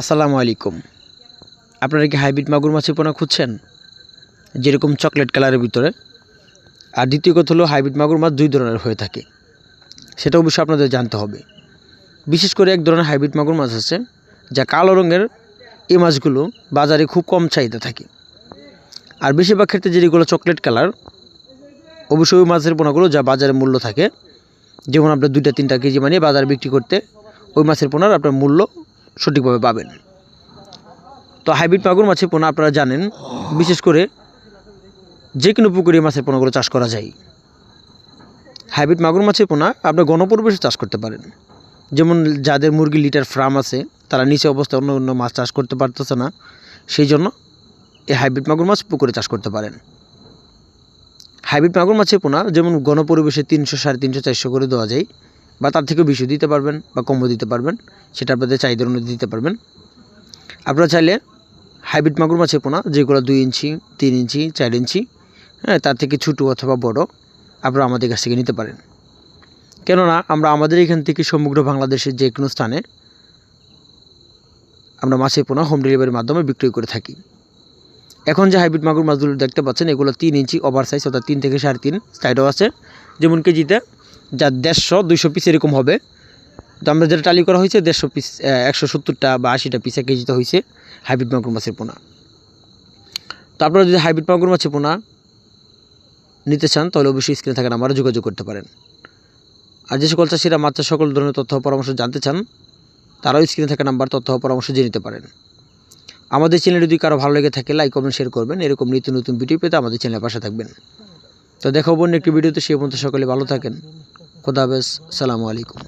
আসসালামু আলাইকুম। আপনারা কি হাইব্রিড মাগুর মাছের পোনা খুঁজছেন? যেরকম চকলেট কালারের ভিতরে। আর দ্বিতীয় কথা হলো, হাইব্রিড মাগুর মাছ দুই ধরনের হয়ে থাকে। সেটা অবশ্যই আপনাদের জানতে হবে। বিশেষ করে এক ধরনের হাইব্রিড মাগুর মাছ আছে, যা কালো রঙের এই মাছগুলো বাজারে খুব কম চাহিদা থাকে। আর বেশিরভাগ ক্ষেত্রে যেগুলো চকলেট কালার, অবশ্যই ওই মাছের পোনাগুলো যা বাজারে মূল্য থাকে। যেমন আপনার দুইটা, তিনটা কেজি মানে বাজারে বিক্রি করতে ওই মাছের পোনার আপনার মূল্য সঠিকভাবে পাবেন। তো হাইব্রিড মাগুর মাছের পোনা আপনারা জানেন, বিশেষ করে যে কোনো পুকুরে মাছের পোনাগুলো চাষ করা যায়। হাইব্রিড মাগুর মাছের পোনা আপনার গণপরিবেশে চাষ করতে পারেন। যেমন যাদের মুরগি লিটার ফার্ম আছে, তারা নিচে অবস্থায় অন্য অন্য মাছ চাষ করতে পারতেছে না। সেই জন্য এই হাইব্রিড মাগুর মাছ পুকুরে চাষ করতে পারেন। হাইব্রিড মাগুর মাছের পোনা যেমন গণপরিবেশে তিনশো সাড়ে তিনশো চারশো করে দেওয়া যায় বা তার থেকেও বেশি দিতে পারবেন বা কমও দিতে পারবেন, সেটা আপনাদের চাহিদার অনুযায়ী দিতে পারবেন। আপনারা চাইলে হাইব্রিড মাগুর মাছের পোনা, যেগুলো দুই ইঞ্চি, তিন ইঞ্চি, চার ইঞ্চি হ্যাঁ তার থেকে ছোটো অথবা বড় আপনারা আমাদের কাছ থেকে নিতে পারেন। কেননা আমরা আমাদের এখান থেকে সমগ্র বাংলাদেশের যে কোনো স্থানে আমরা মাছের পোনা হোম ডেলিভারির মাধ্যমে বিক্রয় করে থাকি। এখন যে হাইব্রিড মাগুর মাছগুলো দেখতে পাচ্ছেন, এগুলো তিন ইঞ্চি ওভার সাইজ অর্থাৎ তিন থেকে সাড়ে তিন সাইডও আছে। যেমন কেজিতে যা দেড়শো, দুইশো পিস এরকম হবে। তো আমরা যেটা টালি করা হয়েছে, দেড়শো পিস একশো সত্তরটা বা আশিটা পিস এক কেজিতে হয়েছে হাইব্রিড মাগুর মাছের পোনা। তো আপনারা যদি হাইব্রিড মাগুর মাছের পোনা নিতে চান, তাহলে অবশ্যই স্ক্রিনে থাকা নাম্বারে যোগাযোগ করতে পারেন। আর যে সকল চাষিরা মাছ সকল ধরনের তথ্য পরামর্শ জানতে চান, তারাও স্ক্রিনে থাকা নাম্বার তথ্য পরামর্শ জেনে নিতে পারেন। আমাদের চ্যানেল যদি কারও ভালো লেগে থাকে লাইক কমেন্ট শেয়ার করবেন। এরকম নিত্য নতুন ভিডিও পেতে আমাদের চ্যানেলের পাশে থাকবেন। তো দেখাবো অন্য একটি ভিডিওতে সে পর্যন্ত সকলে ভালো থাকেন। খোদা হাফেজ সালামু আলাইকুম।